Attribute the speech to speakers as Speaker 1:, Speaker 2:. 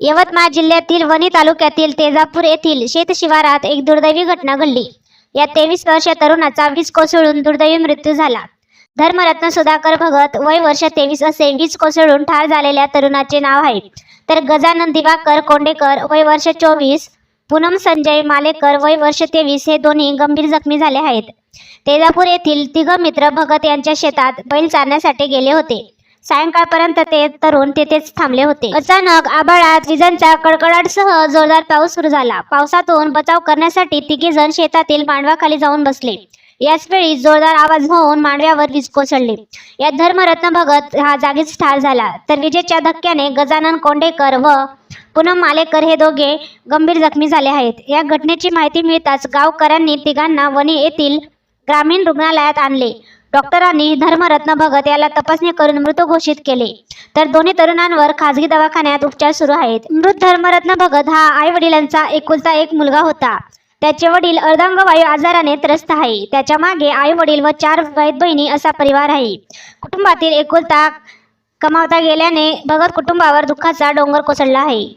Speaker 1: यवतमाळ जिल्ह्यातील वणी तालुक्यातील तेजापूर येथील शेतशिवारात एक दुर्दैवी घटना घडली. या तेवीस वर्षीय तरुणाचा वीज कोसळून दुर्दैवी मृत्यू झाला. धर्मरत्न सुधाकर भगत वय वर्ष तेवीस असे वीज कोसळून ठार झालेल्या तरुणाचे नाव आहे. तर गजानन दिवाकर कोंडेकर वय वर्ष चोवीस पूनम संजय मालेकर वय वर्ष तेवीस हे दोन्ही गंभीर जखमी झाले आहेत. तेजापूर येथील तिघ मित्र भगत यांच्या शेतात बैल चारण्यासाठी गेले होते. सायंकाळपर्यंत ते तरुण तेथेच थांबले होते. अचानक आभाळात विजांच्या कडकडाटसह जोरदार पाऊस सुरू झाला. पावसातून बचाव करण्यासाठी तिघे जण शेतातील मांडवाखाली जाऊन बसले. याच वेळी जोरदार आवाज होऊन मांडव्यावर वीज कोसळली. यात धर्मरत्न भगत हा जागीच ठार झाला. तर विजेच्या धक्क्याने गजानन कोंडेकर व पूनम मालेकर हे दोघे गंभीर जखमी झाले आहेत. या घटनेची माहिती मिळताच गावकऱ्यांनी तिघांना वणी येथील ग्रामीण रुग्णालयात आणले. डॉक्टरांनी धर्मरत्न भगत याला तपासणी करून मृत घोषित केले. तर दोन्ही तरुणांवर खासगी दवाखान्यात उपचार सुरू आहेत. मृत धर्मरत्न भगत हा आई वडिलांचा एकुलता एक मुलगा होता. त्याचे वडील अर्धांगवायू आजाराने त्रस्त आहे. त्याच्यामागे आई वडील व चार वैद बहिणी असा परिवार आहे. कुटुंबातील एकुलता कमावता गेल्याने भगत कुटुंबावर दुःखाचा डोंगर कोसळला आहे.